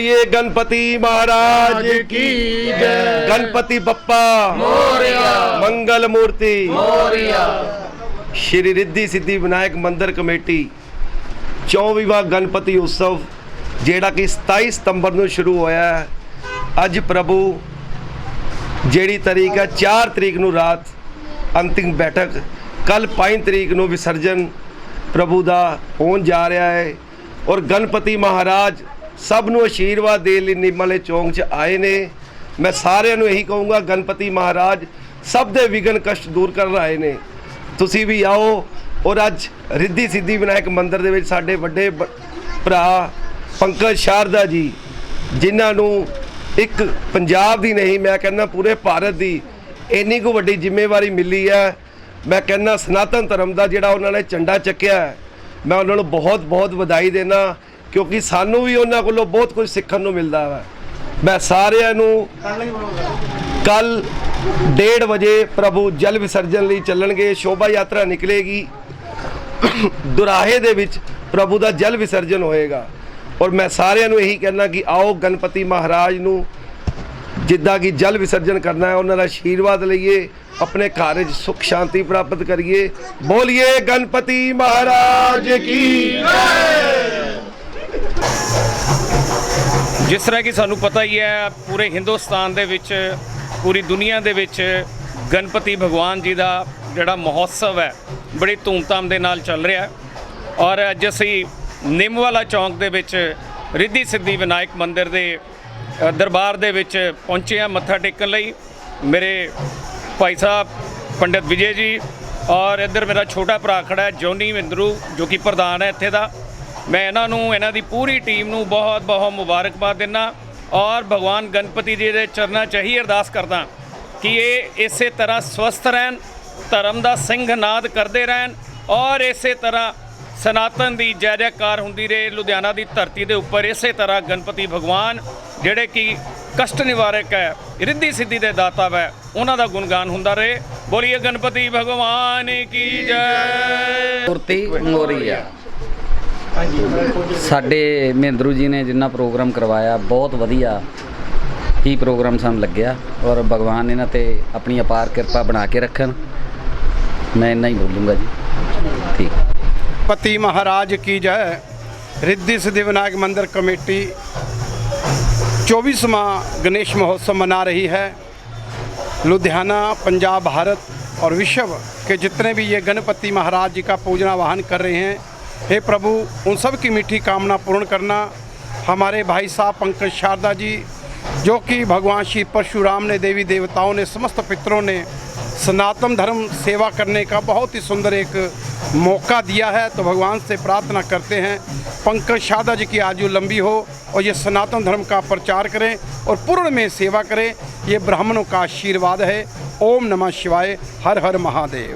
बोलिए गणपति महाराज की जय गणपति बप्पा मोरिया मंगल मूर्ति मोरिया ਸ਼੍ਰੀ ਰਿੱਧੀ ਸਿੱਧੀ ਵਿਨਾਇਕ ਮੰਦਿਰ ਕਮੇਟੀ 24ਵਾਂ ਗਣਪਤੀ ਉਤਸਵ ਜਿਹੜਾ ਕਿ 27 ਸਤੰਬਰ ਨੂੰ ਸ਼ੁਰੂ ਹੋਇਆ ਹੈ ਅੱਜ ਪ੍ਰਭੂ ਜਿਹੜੀ ਤਰੀਕ ਹੈ 4 ਤਰੀਕ ਨੂੰ ਰਾਤ ਅੰਤਿਮ ਬੈਠਕ ਕੱਲ 5 ਤਰੀਕ ਨੂੰ ਵਿਸਰਜਨ ਪ੍ਰਭੂ ਦਾ ਹੋਣ ਜਾ ਰਿਹਾ ਹੈ ਔਰ ਗਣਪਤੀ ਮਹਾਰਾਜ ਸਭ ਨੂੰ ਆਸ਼ੀਰਵਾਦ ਦੇਣ ਲਈ ਨਿਮਲੇ ਚੌਂਕ 'ਚ ਆਏ ਨੇ। ਮੈਂ ਸਾਰਿਆਂ ਨੂੰ ਇਹੀ ਕਹੂੰਗਾ, ਗਣਪਤੀ ਮਹਾਰਾਜ, ਸਭ ਦੇ ਵਿਗਨ ਕਸ਼ਟ ਦੂਰ ਕਰ ਰਹੇ ਨੇ। ਤੁਸੀਂ ਵੀ ਆਓ ਔਰ ਅੱਜ ਰਿੱਧੀ ਸਿੱਧੀ ਵਿਨਾਇਕ ਮੰਦਿਰ ਦੇ ਵਿੱਚ ਸਾਡੇ ਵੱਡੇ ਭਰਾ ਪੰਕਜ ਸ਼ਾਰਦਾ ਜੀ, ਜਿਨ੍ਹਾਂ ਨੂੰ ਇੱਕ ਪੰਜਾਬ ਦੀ ਨਹੀਂ, ਮੈਂ ਕਹਿੰਦਾ ਪੂਰੇ ਭਾਰਤ ਦੀ ਇੰਨੀ ਕੁ ਵੱਡੀ ਜ਼ਿੰਮੇਵਾਰੀ ਮਿਲੀ ਹੈ। ਮੈਂ ਕਹਿੰਦਾ ਸਨਾਤਨ ਧਰਮ ਦਾ ਜਿਹੜਾ ਉਹਨਾਂ ਨੇ ਝੰਡਾ ਚੱਕਿਆ ਮੈਂ ਉਹਨਾਂ ਨੂੰ ਬਹੁਤ ਬਹੁਤ ਵਧਾਈ ਦੇਣਾ। ਕਿਉਂਕਿ ਸਾਨੂੰ ਵੀ ਉਹਨਾਂ ਕੋਲੋਂ ਬਹੁਤ ਕੁਝ ਸਿੱਖਣ ਨੂੰ ਮਿਲਦਾ ਹੈ ਮੈਂ ਸਾਰਿਆਂ ਨੂੰ ਕੱਲ 1:30 ਵਜੇ ਪ੍ਰਭੂ ਜਲ ਵਿਸਰਜਨ ਲਈ ਚੱਲਣਗੇ, ਸ਼ੋਭਾ ਯਾਤਰਾ ਨਿਕਲੇਗੀ। ਦੁਰਾਹੇ ਦੇ ਵਿੱਚ ਪ੍ਰਭੂ ਦਾ ਜਲ ਵਿਸਰਜਨ ਹੋਏਗਾ। ਔਰ ਮੈਂ ਸਾਰਿਆਂ ਨੂੰ ਇਹੀ ਕਹਿਣਾ ਕਿ ਆਓ ਗਣਪਤੀ ਮਹਾਰਾਜ ਨੂੰ, ਜਿੱਦਾਂ ਕਿ ਜਲ ਵਿਸਰਜਨ ਕਰਨਾ ਹੈ, ਉਹਨਾਂ ਦਾ ਆਸ਼ੀਰਵਾਦ ਲਈਏ, ਆਪਣੇ ਘਰ ਵਿੱਚ ਸੁਖ ਸ਼ਾਂਤੀ ਪ੍ਰਾਪਤ ਕਰੀਏ। ਬੋਲੀਏ ਗਣਪਤੀ ਮਹਾਰਾਜ ਕੀ ਜਿਸ ਤਰ੍ਹਾਂ ਕਿ ਸਾਨੂੰ ਪਤਾ ਹੀ ਹੈ, ਪੂਰੇ ਹਿੰਦੁਸਤਾਨ ਦੇ ਵਿੱਚ, ਪੂਰੀ ਦੁਨੀਆ ਦੇ ਵਿੱਚ ਗਣਪਤੀ ਭਗਵਾਨ ਜੀ ਦਾ ਜਿਹੜਾ ਮਹੋਤਸਵ ਹੈ, ਬੜੀ ਧੂਮਧਾਮ ਦੇ ਨਾਲ ਚੱਲ ਰਿਹਾ ਔਰ ਅੱਜ ਅਸੀਂ ਨਿੰਮਵਾਲਾ ਚੌਂਕ ਦੇ ਵਿੱਚ ਰਿੱਧੀ ਸਿੱਧੀ ਵਿਨਾਇਕ ਮੰਦਿਰ ਦੇ ਦਰਬਾਰ ਦੇ ਵਿੱਚ ਪਹੁੰਚੇ ਹਾਂ ਮੱਥਾ ਟੇਕਣ ਲਈ। ਮੇਰੇ ਭਾਈ ਸਾਹਿਬ ਪੰਡਿਤ ਵਿਜੇ ਜੀ ਔਰ ਇੱਧਰ ਮੇਰਾ ਛੋਟਾ ਭਰਾ ਖੜਾ ਹੈ, ਜੋਨੀ ਵਿੰਦਰੂ ਜੋ ਕਿ ਪ੍ਰਧਾਨ ਹੈ ਇੱਥੇ ਦਾ। ਮੈਂ ਇਹਨਾਂ ਨੂੰ, ਇਹਨਾਂ ਦੀ ਪੂਰੀ ਟੀਮ ਨੂੰ ਬਹੁਤ ਬਹੁਤ ਮੁਬਾਰਕਬਾਦ ਦਿੰਦਾ ਔਰ ਭਗਵਾਨ ਗਣਪਤੀ ਜੀ ਦੇ ਚਰਨਾਂ 'ਚ ਹੀ ਅਰਦਾਸ ਕਰਦਾ ਕਿ ਇਹ ਇਸੇ ਤਰ੍ਹਾਂ ਸਵਸਥ ਰਹਿਣ, ਧਰਮ ਦਾ ਸਿੰਘਨਾਦ ਕਰਦੇ ਰਹਿਣ ਔਰ ਇਸੇ ਤਰ੍ਹਾਂ ਸਨਾਤਨ ਦੀ ਜੈ ਜੈਕਾਰ ਹੁੰਦੀ ਰਹੇ, ਲੁਧਿਆਣਾ ਦੀ ਧਰਤੀ ਦੇ ਉੱਪਰ ਇਸੇ ਤਰ੍ਹਾਂ ਗਣਪਤੀ ਭਗਵਾਨ, ਜਿਹੜੇ ਕਿ ਕਸ਼ਟ ਨਿਵਾਰਕ ਹੈ, ਰਿੱਧੀ ਸਿੱਧੀ ਦੇ ਦਾਤਾ ਹੈ ਉਹਨਾਂ ਦਾ ਗੁਣਗਾਨ ਹੁੰਦਾ ਰਹੇ। ਬੋਲੀਏ ਗਣਪਤੀ ਭਗਵਾਨ ਕੀ ਜੈ। ਮੂਰਤੀ ਮੋਰੀਆ ਸਾਡੇ ਮਹਿੰਦਰੂ ਜੀ ਨੇ ਜਿੰਨਾ ਪ੍ਰੋਗਰਾਮ ਕਰਵਾਇਆ ਬਹੁਤ ਵਧੀਆ ਹੀ ਪ੍ਰੋਗਰਾਮ ਸਾਨੂੰ ਲੱਗਿਆ ਔਰ ਭਗਵਾਨ ਇਹਨਾਂ ਤੇ ਆਪਣੀ ਅਪਾਰ ਕਿਰਪਾ ਬਣਾ ਕੇ ਰੱਖਣ ਮੈਂ ਇੰਨਾ ਹੀ ਬੋਲੂੰਗਾ ਜੀ ਠੀਕ पति महाराज की जय रिद्धि सिद्धि विनायक मंदिर कमेटी चौबीसवा गणेश महोत्सव मना रही है लुधियाना पंजाब भारत और विश्व के जितने भी ये गणपति महाराज जी का पूजना वाहन कर रहे हैं हे प्रभु, उन सब की मीठी कामना पूर्ण करना हमारे भाई साहब पंकज शारदा जी, जो कि भगवान श्री परशुराम ने देवी देवताओं ने, समस्त पितरों ने सनातन धर्म सेवा करने का बहुत ही सुंदर एक मौका दिया है तो भगवान से प्रार्थना करते हैं। पंकज शारदा जी की आयु लंबी हो और ये सनातन धर्म का प्रचार करें और पूर्ण में सेवा करें, ये ब्राह्मणों का आशीर्वाद है। ओम नमः शिवाय, हर हर महादेव।